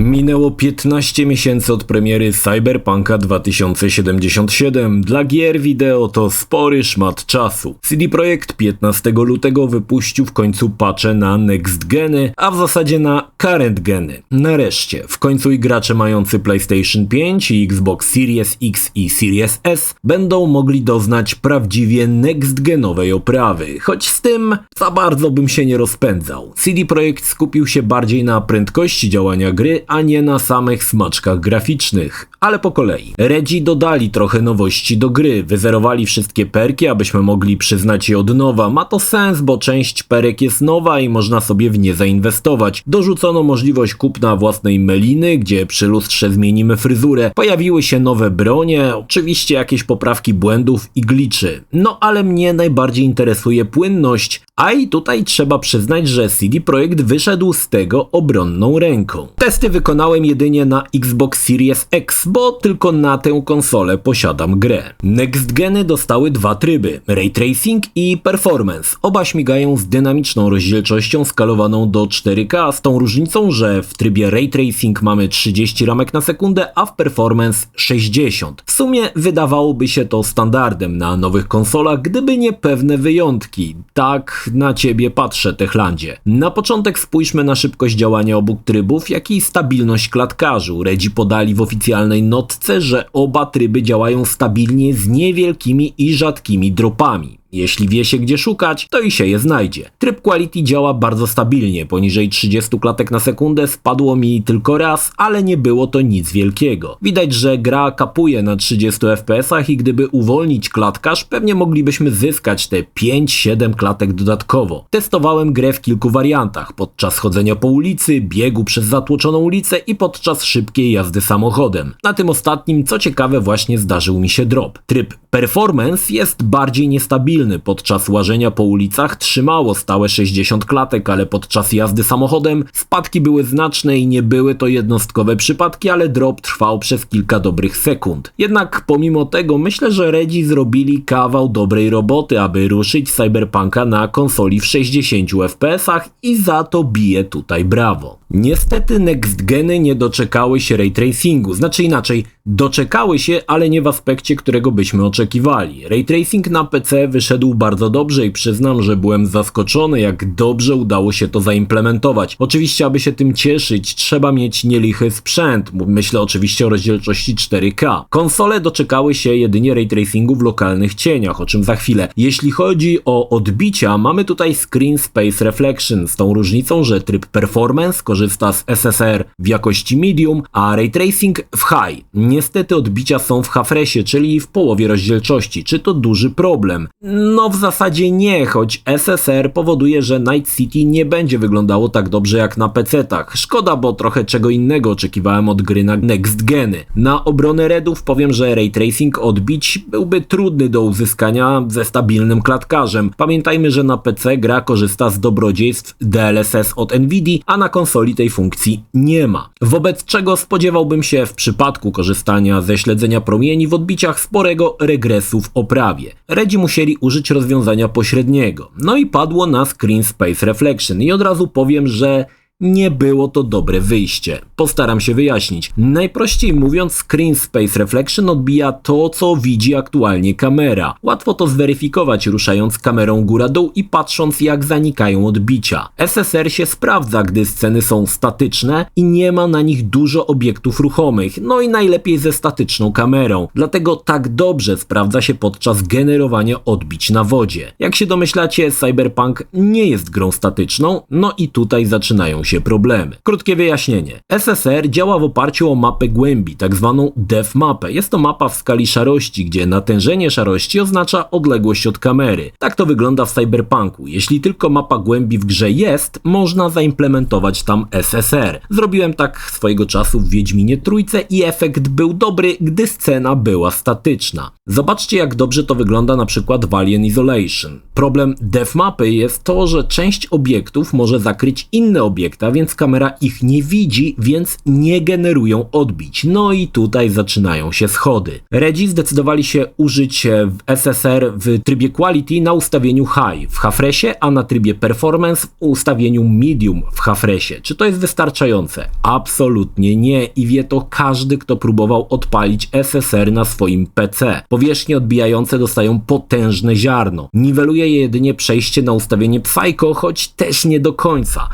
Minęło 15 miesięcy od premiery Cyberpunka 2077. Dla gier wideo to spory szmat czasu. CD Projekt 15 lutego wypuścił w końcu patche na next geny, a w zasadzie na current geny. Nareszcie, w końcu i gracze mający PlayStation 5 i Xbox Series X i Series S będą mogli doznać prawdziwie next genowej oprawy, choć z tym za bardzo bym się nie rozpędzał. CD Projekt skupił się bardziej na prędkości działania gry, a nie na samych smaczkach graficznych. Ale po kolei. Redzi dodali trochę nowości do gry, wyzerowali wszystkie perki, abyśmy mogli przyznać je od nowa. Ma to sens, bo część perek jest nowa i można sobie w nie zainwestować. Dorzucono możliwość kupna własnej meliny, gdzie przy lustrze zmienimy fryzurę. Pojawiły się nowe bronie, oczywiście jakieś poprawki błędów i gliczy. No ale mnie najbardziej interesuje płynność, a i tutaj trzeba przyznać, że CD Projekt wyszedł z tego obronną ręką. Testy wykonałem jedynie na Xbox Series X, bo tylko na tę konsolę posiadam grę. Next Geny dostały dwa tryby, Ray Tracing i Performance. Oba śmigają z dynamiczną rozdzielczością skalowaną do 4K, z tą różnicą, że w trybie Ray Tracing mamy 30 ramek na sekundę, a w Performance 60. W sumie wydawałoby się to standardem na nowych konsolach, gdyby nie pewne wyjątki. Tak na ciebie patrzę, Techlandzie. Na początek spójrzmy na szybkość działania obu trybów, jak i stabilność klatkarzu. Redzi podali w oficjalnej notce, że oba tryby działają stabilnie z niewielkimi i rzadkimi dropami. Jeśli wie się gdzie szukać, to i się je znajdzie. Tryb Quality działa bardzo stabilnie, poniżej 30 klatek na sekundę spadło mi tylko raz, ale nie było to nic wielkiego. Widać, że gra kapuje na 30 fps i gdyby uwolnić klatkarz, pewnie moglibyśmy zyskać te 5-7 klatek dodatkowo. Testowałem grę w kilku wariantach, podczas chodzenia po ulicy, biegu przez zatłoczoną ulicę i podczas szybkiej jazdy samochodem. Na tym ostatnim, co ciekawe, właśnie zdarzył mi się drop. Tryb Performance jest bardziej niestabilny, Podczas łażenia po ulicach trzymało stałe 60 klatek, ale podczas jazdy samochodem spadki były znaczne i nie były to jednostkowe przypadki, ale drop trwał przez kilka dobrych sekund. Jednak pomimo tego myślę, że Redzi zrobili kawał dobrej roboty, aby ruszyć Cyberpunka na konsoli w 60 fps i za to bije tutaj brawo. Niestety next geny nie doczekały się ray tracingu, znaczy inaczej, doczekały się, ale nie w aspekcie, którego byśmy oczekiwali. Ray tracing na PC wyszedł bardzo dobrze i przyznam, że byłem zaskoczony, jak dobrze udało się to zaimplementować. Oczywiście, aby się tym cieszyć, trzeba mieć nielichy sprzęt. Myślę oczywiście o rozdzielczości 4K. Konsole doczekały się jedynie ray tracingu w lokalnych cieniach, o czym za chwilę. Jeśli chodzi o odbicia, mamy tutaj Screen Space Reflection z tą różnicą, że tryb Performance korzysta z SSR w jakości medium, a ray tracing w high. Niestety odbicia są w HFRESie, czyli w połowie rozdzielczości. Czy to duży problem? No w zasadzie nie, choć SSR powoduje, że Night City nie będzie wyglądało tak dobrze jak na PC-tach. Szkoda, bo trochę czego innego oczekiwałem od gry na next geny. Na obronę Redów powiem, że ray tracing odbić byłby trudny do uzyskania ze stabilnym klatkarzem. Pamiętajmy, że na PC gra korzysta z dobrodziejstw DLSS od Nvidia, a na konsoli tej funkcji nie ma. Wobec czego spodziewałbym się w przypadku korzystania ze śledzenia promieni w odbiciach sporego regresu w oprawie. Redzi musieli użyć rozwiązania pośredniego. No i padło na Screen Space Reflection i od razu powiem, że nie było to dobre wyjście. Postaram się wyjaśnić. Najprościej mówiąc, Screen Space Reflection odbija to, co widzi aktualnie kamera. Łatwo to zweryfikować ruszając kamerą góra-dół i patrząc jak zanikają odbicia. SSR się sprawdza, gdy sceny są statyczne i nie ma na nich dużo obiektów ruchomych, no i najlepiej ze statyczną kamerą. Dlatego tak dobrze sprawdza się podczas generowania odbić na wodzie. Jak się domyślacie, Cyberpunk nie jest grą statyczną, no i tutaj zaczynają się się problemy. Krótkie wyjaśnienie. SSR działa w oparciu o mapę głębi, tak zwaną depth mapę. Jest to mapa w skali szarości, gdzie natężenie szarości oznacza odległość od kamery. Tak to wygląda w Cyberpunku. Jeśli tylko mapa głębi w grze jest, można zaimplementować tam SSR. Zrobiłem tak swojego czasu w Wiedźminie Trójce i efekt był dobry, gdy scena była statyczna. Zobaczcie jak dobrze to wygląda na przykład w Alien Isolation. Problem depth mapy jest to, że część obiektów może zakryć inne obiekty obiekta, więc kamera ich nie widzi, więc nie generują odbić. No i tutaj zaczynają się schody. Redzi zdecydowali się użyć e, w SSR w trybie Quality na ustawieniu High w Hafresie, a na trybie Performance w ustawieniu Medium w Hafresie. Czy to jest wystarczające? Absolutnie nie i wie to każdy, kto próbował odpalić SSR na swoim PC. Powierzchnie odbijające dostają potężne ziarno. Niweluje je jedynie przejście na ustawienie Psycho, choć też nie do końca.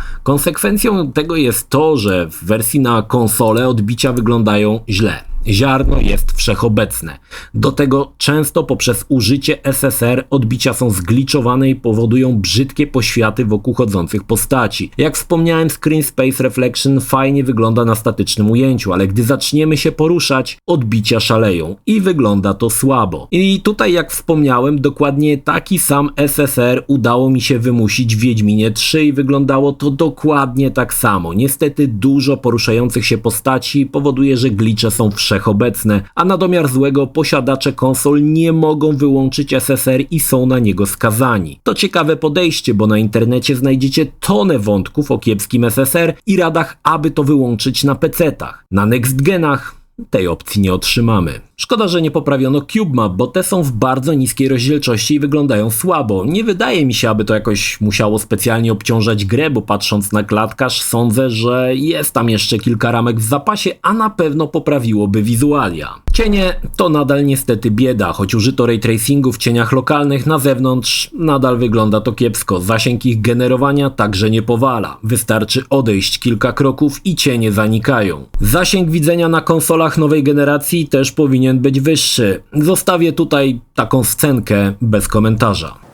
Konsekwencją tego jest to, że w wersji na konsolę odbicia wyglądają źle ziarno jest wszechobecne. Do tego często poprzez użycie SSR odbicia są zgliczowane i powodują brzydkie poświaty wokół chodzących postaci. Jak wspomniałem, Screen Space Reflection fajnie wygląda na statycznym ujęciu, ale gdy zaczniemy się poruszać, odbicia szaleją i wygląda to słabo. I tutaj, jak wspomniałem, dokładnie taki sam SSR udało mi się wymusić w Wiedźminie 3 i wyglądało to dokładnie tak samo. Niestety dużo poruszających się postaci powoduje, że glicze są wszechobecne wszechobecne, a na domiar złego posiadacze konsol nie mogą wyłączyć SSR i są na niego skazani. To ciekawe podejście, bo na internecie znajdziecie tonę wątków o kiepskim SSR i radach, aby to wyłączyć na PC-tach. Na next genach tej opcji nie otrzymamy. Szkoda, że nie poprawiono CubeMap, bo te są w bardzo niskiej rozdzielczości i wyglądają słabo. Nie wydaje mi się, aby to jakoś musiało specjalnie obciążać grę, bo patrząc na klatkarz sądzę, że jest tam jeszcze kilka ramek w zapasie, a na pewno poprawiłoby wizualia. Cienie to nadal niestety bieda, choć użyto ray tracingu w cieniach lokalnych na zewnątrz, nadal wygląda to kiepsko. Zasięg ich generowania także nie powala. Wystarczy odejść kilka kroków i cienie zanikają. Zasięg widzenia na konsolach nowej generacji też powinien być wyższy. Zostawię tutaj taką scenkę bez komentarza.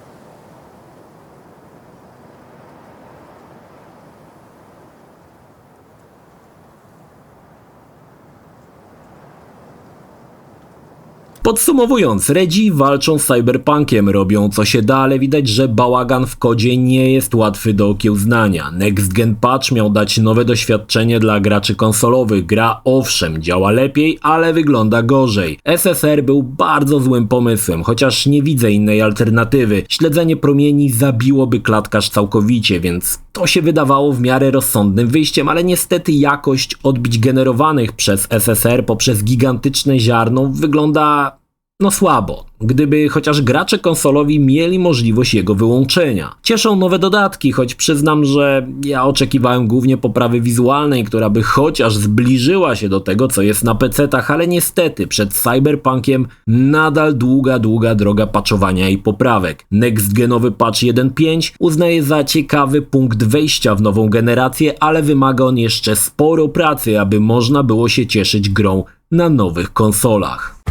Podsumowując, Redzi walczą z Cyberpunkiem, robią co się da, ale widać, że bałagan w kodzie nie jest łatwy do okiełznania. Next Gen Patch miał dać nowe doświadczenie dla graczy konsolowych. Gra owszem działa lepiej, ale wygląda gorzej. SSR był bardzo złym pomysłem, chociaż nie widzę innej alternatywy. Śledzenie promieni zabiłoby klatkarz całkowicie, więc to się wydawało w miarę rozsądnym wyjściem, ale niestety jakość odbić generowanych przez SSR poprzez gigantyczne ziarno wygląda no słabo, gdyby chociaż gracze konsolowi mieli możliwość jego wyłączenia. Cieszą nowe dodatki, choć przyznam, że ja oczekiwałem głównie poprawy wizualnej, która by chociaż zbliżyła się do tego, co jest na PC-tach, ale niestety przed Cyberpunkiem nadal długa, długa droga patchowania i poprawek. Next-genowy patch 1.5 uznaje za ciekawy punkt wejścia w nową generację, ale wymaga on jeszcze sporo pracy, aby można było się cieszyć grą na nowych konsolach.